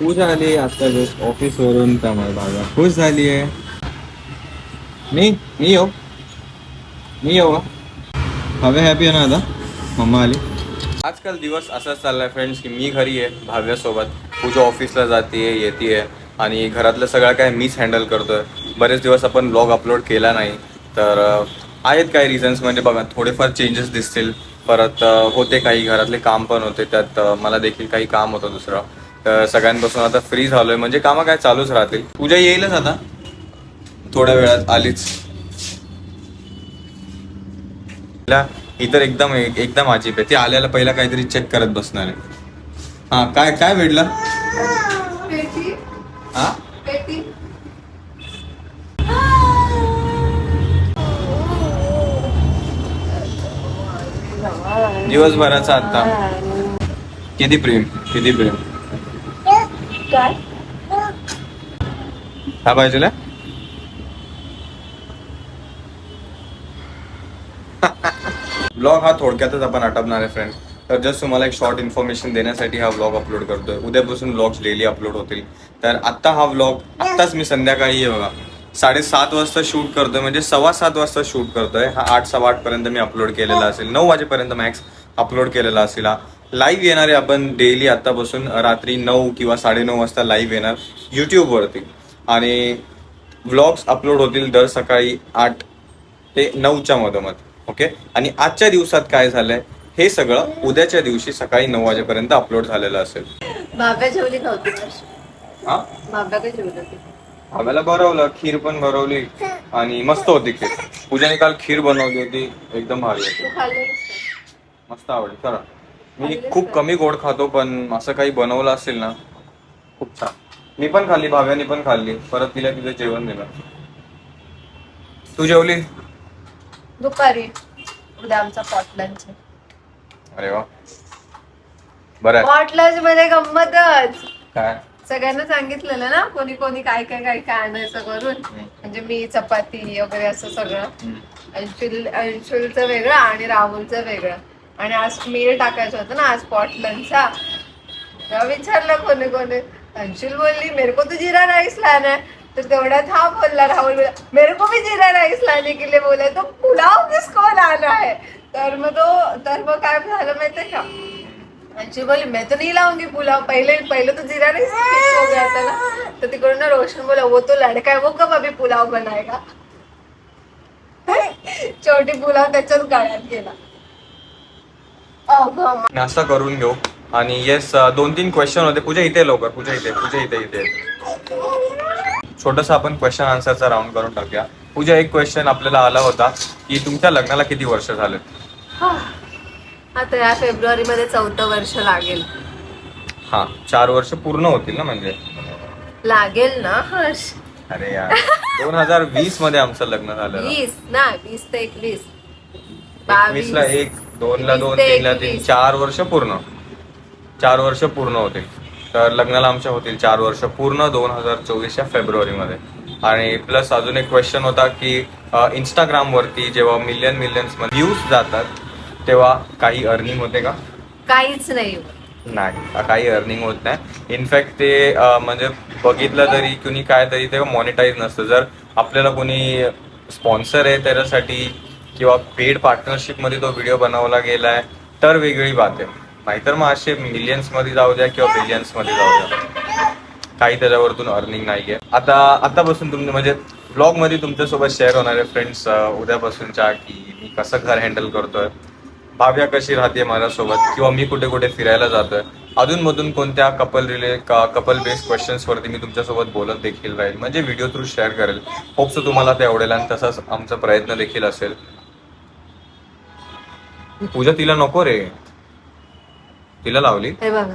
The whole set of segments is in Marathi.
पूजा आली आता जस्ट ऑफिस वरून त्यामुळे भागा खुश झाली आहे. मी मी येऊ? मी येऊ हवे हॅपी आहे ना आता? मम्मा आली. आजकाल दिवस असाच चाललाय फ्रेंड्स की मी घरी आहे भाव्यासोबत. पूजा ऑफिसला जाते येते आहे आणि घरातलं सगळं काय मीच हँडल करतोय. बरेच दिवस आपण ब्लॉग अपलोड केला नाही. तर आहेत काही रिझन्स म्हणजे बघा थोडेफार चेंजेस दिसतील. परत होते काही घरातले काम पण होते त्यात मला देखील काही काम होतं दुसरं. तर सगळ्यांपासून आता फ्री झालोय. म्हणजे कामं काय चालूच राहतील. पूजा येईलच आता. थोड्या वेळात आलीच. तिला ही तर एकदम एकदम अजीब आहे. ती आल्याला पहिला काहीतरी चेक करत बसणार आहे. हा काय काय भेटलं? पेटी. हा पेटी. दिवसभराचा आता किती प्रेम किती प्रेम. काय? काय पाहिजे? ब्लॉग हा थोडक्यातच आपण आटपणार आहे फ्रेंड तर जस्ट तुम्हाला एक शॉर्ट इन्फॉर्मेशन देण्यासाठी हा व्लॉग अपलोड करतोय. उद्यापासून व्लॉग्स डेली अपलोड होतील. तर आत्ता हा व्लॉग आत्ताच मी संध्याकाळी आहे बघा. साडेसात वाजता शूट करतोय म्हणजे सव्वा सात वाजता शूट करतोय. हा आठ सव्वा आठ पर्यंत मी अपलोड केलेला असेल. नऊ वाजेपर्यंत मॅक्स अपलोड केलेला असेल. लाईव्ह येणार आपण डेली आत्तापासून रात्री नऊ किंवा साडेनऊ वाजता लाईव्ह येणार यूट्यूबवरती आणि व्लॉग्स अपलोड होतील दर सकाळी आठ ते नऊच्या मधोमध. ओके आणि आजच्या दिवसात काय झालंय? हे सगळं उद्याच्या दिवशी सकाळी नऊ वाजेपर्यंत अपलोड झालेलं असेल. हा? आम्हाला भरवलं खीर पण भरवली आणि मस्त होती खीर. पूजाने काल खीर बनवली होती एकदम भारी होती? मस्त आवडली खरं. मी खूप कमी गोड खातो पण असं काही बनवलं असेल ना खूप छान. मी पण खाल्ली भाव्याने पण खाल्ली. परत तिला तिचं जेवण दिलं. तू जेवली? दुपारी. उद्या आमचा पॉटलंच अरे वा. बरं. आहे. पॉटलंच मध्ये गंमतच. काय? सगळ्यांना सांगितलेलं ना कोणी कोणी काय काय काय काय आणायचं करून. म्हणजे मी चपाती वगैरे असं सगळं. हम्म. अंशुल अंशुलचं वेगळं आणि राहुलचं वेगळं. आणि आज मेल टाकायचं होतं ना आज पॉटलनचा तेव्हा विचारलं कोणी कोणी अंशुल बोलली मेरे को तो जीरा राईस लाना है. तर तेवढ्यात हा बोलला राहुल बोला मेरे को भी जीरा राईस लाने के लिए बोला तो पुलाव किसको लाना है? तर मग तो तर मग काय झालं माहितीये का? अंशुल बोली मैं तो नहीं लाऊंगी पुलाव पहिले पहिले तो जीरा राईस हो गया था ना? तर तिकडून ना रोशन बोला वो तो लड़का है वो कब अभी पुलाव बनाएगा? छोटी पुलाव त्याच्याच गाळ्यात गेला. नाश्ता करून घेऊ. आणि येस दोन तीन क्वेश्चन होते. पूजा इथे लवकर पूजा इथे पूजा इथे इथे. छोटस आपण क्वेश्चन आन्सरचा राऊंड करून टाकूया. पूजा एक क्वेश्चन आपल्याला आला होता की तुमच्या लग्नाला किती वर्ष झाले? आता या फेब्रुवारी मध्ये चौथं वर्ष लागेल. हा चार वर्ष पूर्ण होतील ना म्हणजे? लागेल ना हर्ष. अरे यार दोन हजार वीसमध्ये आमचं लग्न झालं वीस ना वीस ते एकवीस. वीस ला एक. दोन ला दोन तीन ला तीन. चार वर्ष पूर्ण. चार वर्ष पूर्ण होतील. तर लग्नाला आमच्या होतील चार वर्ष पूर्ण दोन हजार चोवीसच्या फेब्रुवारीमध्ये. आणि प्लस अजून एक क्वेश्चन होता की इंस्टाग्राम वरती जेव्हा मिलियन मिलियन्समध्ये व्ह्यूज जातात तेव्हा काही अर्निंग होते का? काहीच नाही. नाही. काही अर्निंग होत नाही. इनफॅक्ट ते म्हणजे बघितलं तरी कुणी काय तरी ते मॉनिटाईज नसतं. जर आपल्याला कोणी स्पॉन्सर आहे त्याच्यासाठी किंवा पेड पार्टनरशिपमध्ये तो व्हिडिओ बनवला गेलाय तर वेगळी बात आहे. नाहीतर मग असे मिलियन्समध्ये जाऊ द्या किंवा बिलियन्समध्ये जाऊ द्या. काही त्याच्यावरतून अर्निंग नाहीये. आता आतापासून तुमचं म्हणजे ब्लॉगमध्ये तुमच्यासोबत शेअर होणारे फ्रेंड्स उद्यापासूनच्या की मी कसं घर हँडल करतोय. भाव्या कशी राहते माझ्यासोबत किंवा मी कुठे कुठे फिरायला जातोय. अधूनमधून कोणत्या कपल रिले कपल बेस्ड क्वेश्चन्स वरती मी तुमच्यासोबत बोलत देखील राहील. म्हणजे व्हिडिओ थ्रू शेअर करेल. होप्स तुम्हाला ते आवडेल आणि तसाच आमचा प्रयत्न देखील असेल. पूजा तिला नको रे. तिला लावली. हे बघा.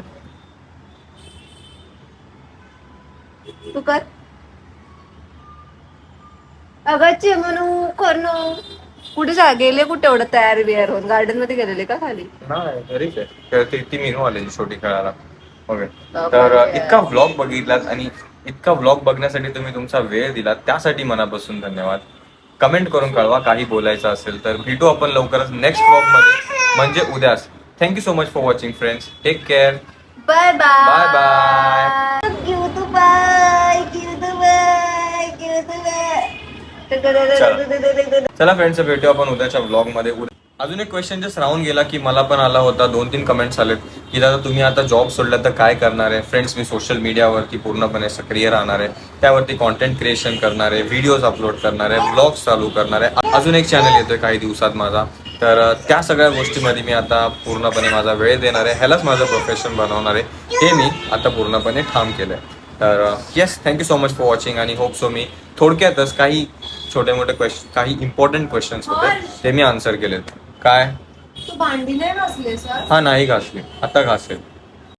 तू कर. अगच्चे म्हणू करणं कुठे जा गेले कुठे एवढं तयार बियार होऊन? गार्डनमध्ये गेलेले का खाली? नाही घरीच आहे. खेळते ती मीनू आलेली छोटी खेळायला. ओके. तर इतका व्लॉग बघितलात आणि इतका व्लॉग बघण्यासाठी तुम्ही तुमचा वेळ दिलात. त्यासाठी मनापासून धन्यवाद. कमेंट करून कळवा काही बोलायचं असेल तर. भेटू आपण लवकरच नेक्स्ट ब्लॉगमध्ये म्हणजे उद्याच. Thank you so much for watching friends take care bye bye bye चला. फ्रेंड्स भेटू आपण उद्याच्या ब्लॉगमध्ये अजून एक क्वेश्चन जस्ट राहून गेला की मला पण आला होता. दोन तीन कमेंट्स आलेत. की दादा तुम्ही आता जॉब सोडला तर काय करणार आहे? फ्रेंड्स मी सोशल मीडियावरती पूर्णपणे सक्रिय राहणार आहे. त्यावरती कॉन्टेंट क्रिएशन करणार आहे. व्हिडिओज अपलोड करणार आहे. ब्लॉग्स चालू करणार आहे. अजून एक चॅनल येतोय काही दिवसात माझा. तर त्या सगळ्या गोष्टीमध्ये मी आता पूर्णपणे माझा वेळ देणार आहे. ह्यालाच माझं प्रोफेशन बनवणार आहे. हे मी आता पूर्णपणे ठाम केलंय. तर yes thank you so much for watching आणि होप सो मी थोडक्यातच काही छोटे मोठे क्वेश्चन काही इम्पॉर्टंट क्वेश्चन्स होते ते मी आन्सर केलेत. काय? तू भांडी नाही घासले सर हा नाही घासली. आता घासेल.